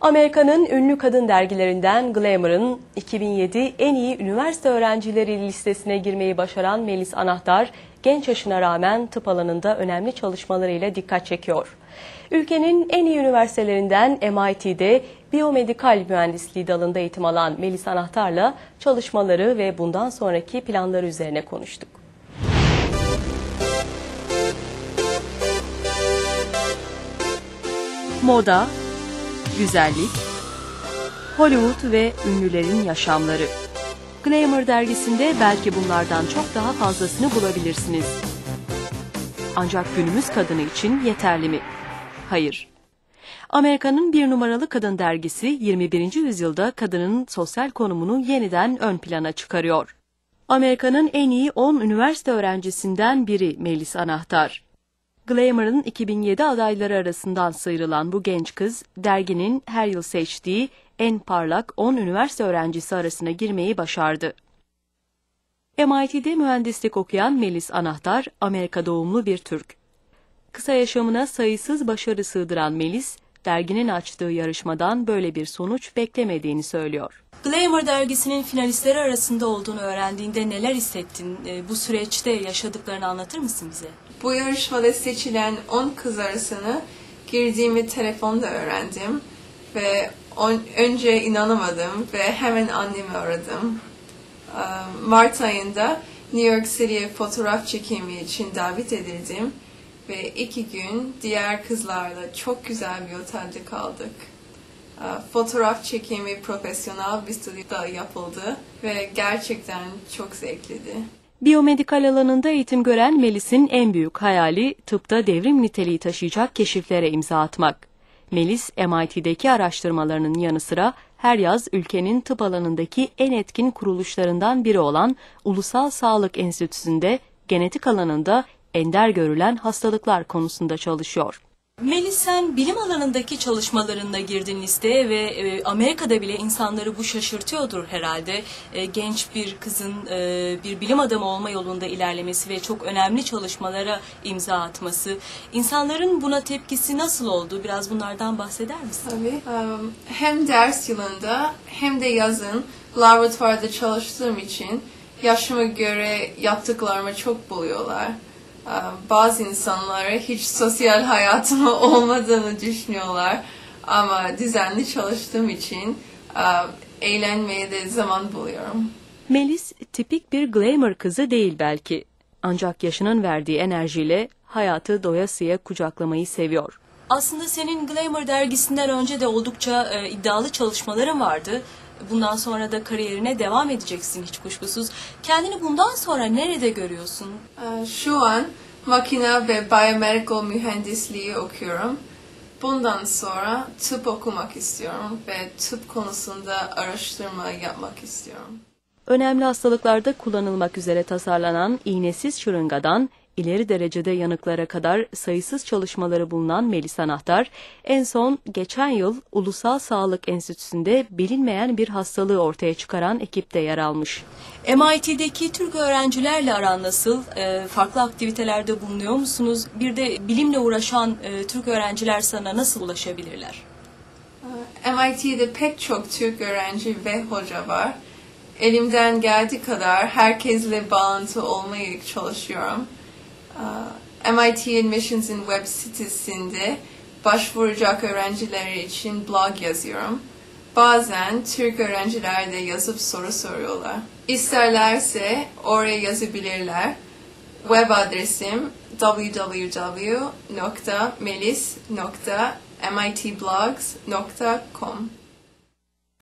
Amerika'nın ünlü kadın dergilerinden Glamour'ın 2007 en iyi üniversite öğrencileri listesine girmeyi başaran Melis Anahtar, genç yaşına rağmen tıp alanında önemli çalışmalarıyla dikkat çekiyor. Ülkenin en iyi üniversitelerinden MIT'de biyomedikal mühendisliği dalında eğitim alan Melis Anahtar'la çalışmaları ve bundan sonraki planları üzerine konuştuk. Moda, güzellik, Hollywood ve ünlülerin yaşamları. Glamour dergisinde belki bunlardan çok daha fazlasını bulabilirsiniz. Ancak günümüz kadını için yeterli mi? Hayır. Amerika'nın bir numaralı kadın dergisi 21. yüzyılda kadının sosyal konumunu yeniden ön plana çıkarıyor. Amerika'nın en iyi 10 üniversite öğrencisinden biri Melis Anahtar. Glamour'ın 2007 adayları arasından sıyrılan bu genç kız, derginin her yıl seçtiği en parlak 10 üniversite öğrencisi arasına girmeyi başardı. MIT'de mühendislik okuyan Melis Anahtar, Amerika doğumlu bir Türk. Kısa yaşamına sayısız başarı sığdıran Melis, derginin açtığı yarışmadan böyle bir sonuç beklemediğini söylüyor. Glamour dergisinin finalistleri arasında olduğunu öğrendiğinde neler hissettin? E, bu süreçte yaşadıklarını anlatır mısın bize? Bu yarışmada seçilen 10 kız arasını girdiğimi telefonda öğrendim ve on, önce inanamadım ve hemen annemi aradım. Ee, Mart ayında New York City'ye fotoğraf çekimi için davet edildim ve iki gün diğer kızlarla çok güzel bir otelde kaldık. Ee, fotoğraf çekimi profesyonel bir stüdyoda yapıldı ve gerçekten çok zevkliydi. Biyomedikal alanında eğitim gören Melis'in en büyük hayali tıpta devrim niteliği taşıyacak keşiflere imza atmak. Melis, MIT'deki araştırmalarının yanı sıra her yaz ülkenin tıp alanındaki en etkin kuruluşlarından biri olan Ulusal Sağlık Enstitüsü'nde genetik alanında ender görülen hastalıklar konusunda çalışıyor. Melis sen bilim alanındaki çalışmalarında girdin listeye ve e, Amerika'da bile insanları bu şaşırtıyordur herhalde. E, genç bir kızın e, bir bilim adamı olma yolunda ilerlemesi ve çok önemli çalışmalara imza atması. İnsanların buna tepkisi nasıl oldu? Biraz bunlardan bahseder misin? Tabii. Um, hem ders yılında hem de yazın laboratuvarda çalıştığım için yaşıma göre yaptıklarımı çok buluyorlar. Ee, bazı insanlara hiç sosyal hayatım olmadığını düşünüyorlar. Ama düzenli çalıştığım için e, eğlenmeye de zaman buluyorum. Melis tipik bir glamour kızı değil belki. Ancak yaşının verdiği enerjiyle hayatı doyasıya kucaklamayı seviyor. Aslında senin Glamour dergisinden önce de oldukça e, iddialı çalışmaların vardı. Bundan sonra da kariyerine devam edeceksin hiç kuşkusuz. Kendini bundan sonra nerede görüyorsun? Ee, şu an makine ve biyomedical mühendisliği okuyorum. Bundan sonra tıp okumak istiyorum ve tıp konusunda araştırma yapmak istiyorum. Önemli hastalıklarda kullanılmak üzere tasarlanan iğnesiz şırıngadan ileri derecede yanıklara kadar sayısız çalışmaları bulunan Melis Anahtar, en son geçen yıl Ulusal Sağlık Enstitüsü'nde bilinmeyen bir hastalığı ortaya çıkaran ekipte yer almış. MIT'deki Türk öğrencilerle aran nasıl? E, farklı aktivitelerde bulunuyor musunuz? Bir de bilimle uğraşan e, Türk öğrenciler sana nasıl ulaşabilirler? MIT'de pek çok Türk öğrenci ve hoca var. Elimden geldiği kadar herkesle bağlantı olmaya çalışıyorum. MIT Admissions'in web sitesinde başvuracak öğrenciler için blog yazıyorum. Bazen Türk öğrenciler de yazıp soru soruyorlar. İsterlerse oraya yazabilirler. Web adresim www.melis.mitblogs.com